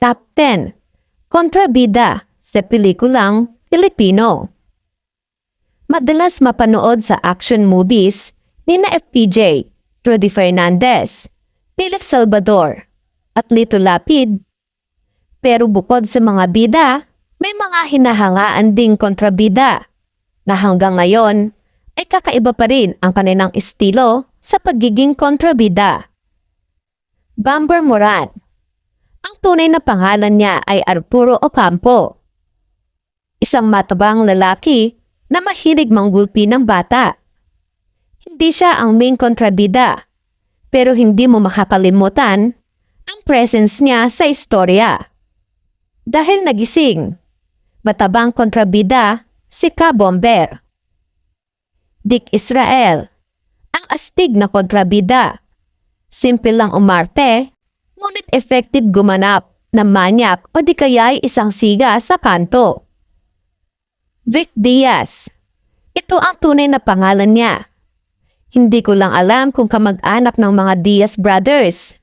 Top 10. Kontrabida sa pelikulang Pilipino. Madalas mapanood sa action movies ni na FPJ, Trudy Fernandez, Philip Salvador, at Lito Lapid. Pero bukod sa mga bida, may mga hinahangaan ding kontrabida na hanggang ngayon ay kakaiba pa rin ang kanilang estilo sa pagiging kontrabida. Bamber Moran Ang tunay na pangalan niya ay Arturo Ocampo. Isang matabang lalaki na mahilig manggulpi ng bata. Hindi siya ang main kontrabida, pero hindi mo makakalimutan ang presence niya sa istorya. Dahil nagising, matabang kontrabida si Ka Bomber. Dick Israel, ang astig na kontrabida. Simple lang umarte, ngunit effective gumanap na manyak o di kaya'y isang siga sa kanto. Vic Diaz, ito ang tunay na pangalan niya. Hindi ko lang alam kung kamag-anak ng mga Diaz brothers,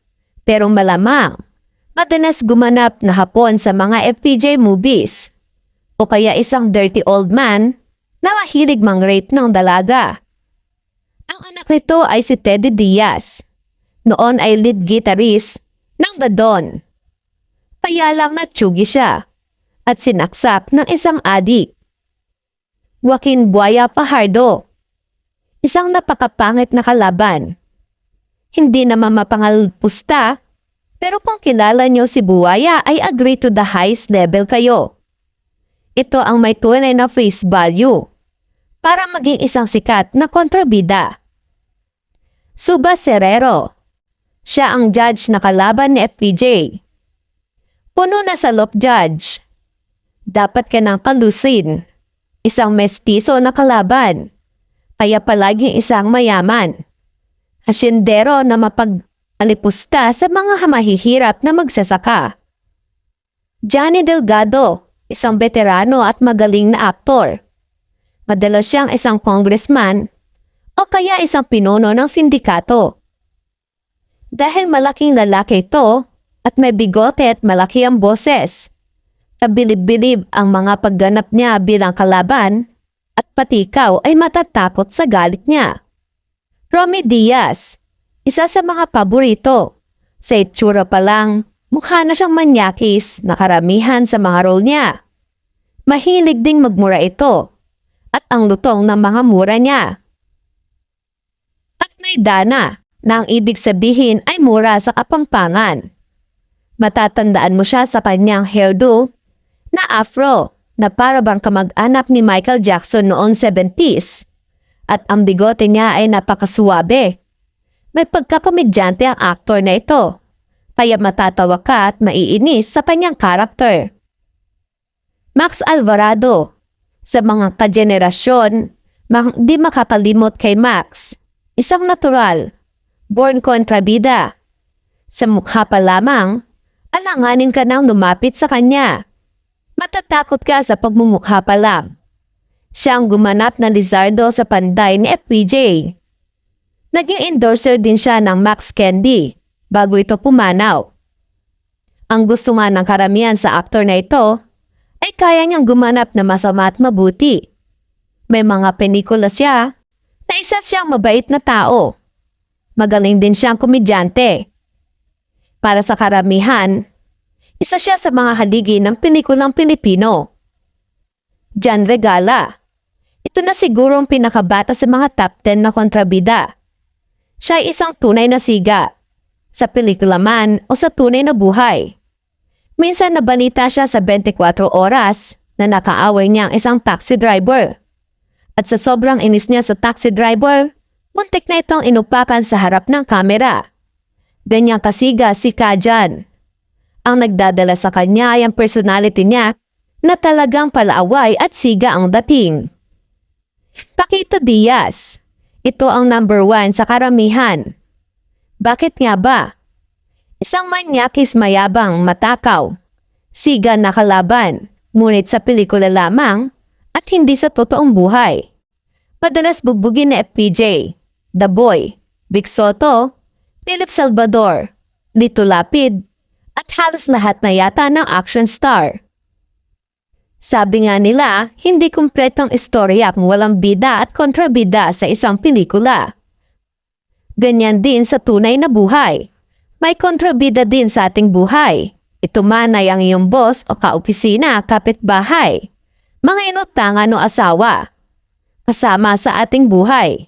pero malamang madalas gumanap na hapon sa mga FPJ movies o kaya isang dirty old man na mahilig mang-rape ng dalaga. Ang anak nito ay si Teddy Diaz. Noon ay lead guitarist ng The Don. Kaya lang natsugi siya at sinaksak ng isang adik. Joaquin Buaya Fajardo. Isang napakapangit na kalaban. Hindi naman mapangalpusta, pero kung kilala nyo si Buaya ay agree to the highest level kayo. Ito ang may tunay na face value para maging isang sikat na kontrabida. Suba Serrero. Siya ang judge na kalaban ni FPJ. Puno na sa lop judge. Dapat ka ng kalusin. Isang mestizo na kalaban. Kaya palaging isang mayaman. Hasyendero na mapag-alipusta sa mga mahihirap na magsasaka. Johnny Delgado, isang veterano at magaling na aktor. Madalas siyang isang congressman o kaya isang pinuno ng sindikato. Dahil malaking lalaki ito at may bigote at malaki ang boses. Kabilib-bilib ang mga pagganap niya bilang kalaban at pati ikaw ay matatakot sa galit niya. Romy Diaz, isa sa mga paborito. Sa itsura pa lang, mukha na siyang manyakis na karamihan sa mga role niya. Mahilig ding magmura ito at ang lutong ng mga mura niya. At may dana na ang ibig sabihin ay mura sa kapampangan. Matatandaan mo siya sa kanyang hairdo na afro na para bang kamag-anak ni Michael Jackson noong 70s at ang bigote niya ay napakasuwabe. May pagkakomedyante ang aktor na ito, kaya matatawa ka at maiinis sa kanyang karakter. Max Alvarado Sa mga kajenerasyon, ma- di makakalimot kay Max. Isang natural, born kontrabida. Sa mukha pa lamang, alanganin ka nang lumapit sa kanya. Matatakot ka sa pagmumukha pa lang. Siya ang gumanap na Lizardo sa panday ni FPJ. Naging endorser din siya ng Max Candy bago ito pumanaw. Ang gusto nga ng karamihan sa aktor na ito ay kaya niyang gumanap na masama at mabuti. May mga pelikula siya na isa siyang mabait na tao. Magaling din siyang komedyante. Para sa karamihan, isa siya sa mga haligi ng pelikulang Pilipino. Jan Regala. Ito na siguro ang pinakabata sa mga top 10 na kontrabida. Siya ay isang tunay na siga. Sa pelikula man o sa tunay na buhay. Minsan nabalita siya sa 24 oras na nakaaway niya ang isang taxi driver. At sa sobrang inis niya sa taxi driver, muntik na itong inupakan sa harap ng kamera. Ganyang kasiga si Kajan. Ang nagdadala sa kanya ay ang personality niya na talagang palaaway at siga ang dating. Pakito Diaz. Ito ang number one sa karamihan. Bakit nga ba? Isang manyakis mayabang matakaw. Siga na kalaban, ngunit sa pelikula lamang at hindi sa totoong buhay. Madalas bugbugin ni FPJ, The Boy, Vic Soto, Philip Salvador, Lito Lapid, At halos lahat na yata ng action star. Sabi nga nila, hindi kumpletong istorya kung walang bida at kontrabida sa isang pelikula. Ganyan din sa tunay na buhay. May kontrabida din sa ating buhay. Ito man ay ang iyong boss o kaopisina, kapitbahay. Mga inutangan o asawa. Kasama sa ating buhay.